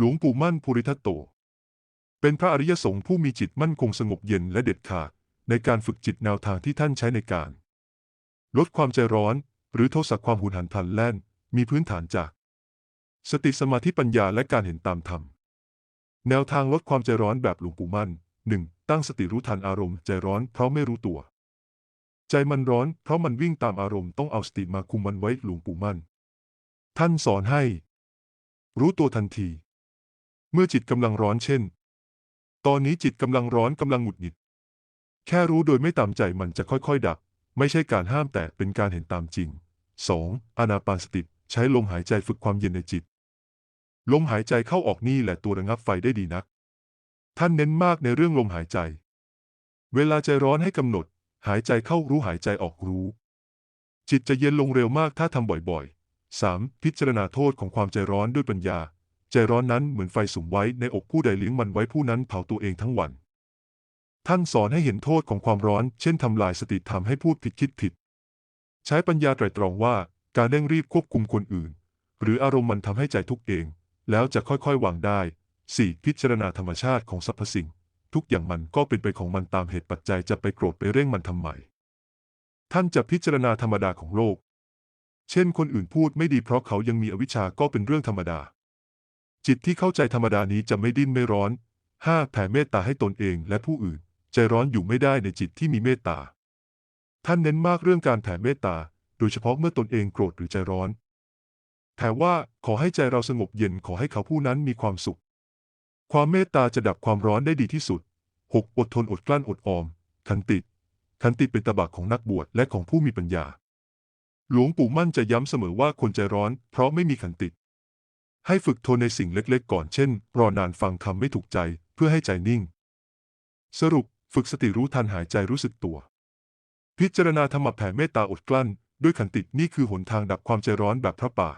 หลวงปู่มั่นภูริทัตโต เป็นพระอริยสงฆ์ผู้มีจิตมั่นคงสงบเย็นและเด็ดขาด ในการฝึกจิตแนวทางที่ท่านใช้ในการ ลดความใจร้อน หรือโทสะความหุนหันพลันแล่น มีพื้นฐานจาก สติสมาธิปัญญาและการเห็นตามธรรม แนวทางลดความใจร้อนแบบหลวงปู่มั่น 1. ตั้งสติรู้ทันอารมณ์ใจร้อนเพราะไม่รู้ตัว ใจมันร้อนเพราะมันวิ่งตามอารมณ์ต้องเอาสติมาคุมมันไว้หลวงปู่มั่น ท่านสอนให้ รู้ตัวทันที เมื่อจิตกำลังร้อนเช่น ตอนนี้จิตกำลังร้อนกำลังหงุดหงิด แค่รู้โดยไม่ตามใจมันจะค่อยๆ ดับ ไม่ใช่การห้ามแต่เป็นการเห็นตามจริง 2. อานาปานสติใช้ลมหายใจฝึกความเย็นในจิต ลมหายใจเข้าออกนี่แหละตัวระงับไฟได้ดีนัก ท่านเน้นมากในเรื่องลมหายใจ เวลาใจร้อนให้กำหนด หายใจเข้ารู้หายใจออกรู้ จิตจะเย็นลงเร็วมากถ้าทำบ่อยๆ 3. พิจารณาโทษของความใจร้อนด้วยปัญญา ใจร้อนนั้นเหมือนไฟสุมไว้ในอกผู้ใดเลี้ยงมันไว้ผู้นั้นเผาตัวเองทั้งวัน ท่านสอนให้เห็นโทษของความร้อน เช่นทำลายสติทำให้พูดผิดคิดผิด ใช้ปัญญาไตรตรองว่าการเร่งรีบควบคุมคนอื่น หรืออารมณ์มันทำให้ใจทุกข์เอง แล้วจะค่อยๆวางได้ 4. พิจารณาธรรมชาติของสรรพสิ่ง ทุกอย่างมันก็เป็นไปของมันตามเหตุปัจจัยจะไปโกรธไปเร่งมันทำไม ท่านจะพิจารณาธรรมดาของโลก เช่นคนอื่นพูดไม่ดีเพราะเขายังมีอวิชชาก็เป็นเรื่องธรรมดา จิตที่เข้าใจธรรมดานี้จะไม่ดิ้นไม่ร้อน 5. แผ่เมตตาให้ตนเองและผู้อื่น ใจร้อนอยู่ไม่ได้ในจิตที่มีเมตตา ท่านเน้นมากเรื่องการแผ่เมตตา โดยเฉพาะเมื่อตนเองโกรธหรือใจร้อนแต่ว่าขอให้ใจเราสงบเย็นขอให้เขาผู้นั้นมีความสุข ความเมตตาจะดับความร้อนได้ดีที่สุด 6. อดทนอดกลั้นอดออม ขันติขันติเป็นตบะของนักบวชและของผู้มีปัญญา หลวงปู่มั่นจะย้ำเสมอว่าคนใจร้อนเพราะไม่มีขันติ ให้ฝึกทนในสิ่งเล็กๆ ก่อนเช่น รอนานฟังคำไม่ถูกใจเพื่อให้ใจนิ่ง สรุปฝึกสติรู้ทันหายใจรู้สึกตัว พิจารณาธรรมะแผ่เมตตาอดกลั้น ด้วยขันตินี่คือหนทางดับความใจร้อนแบบพระป่า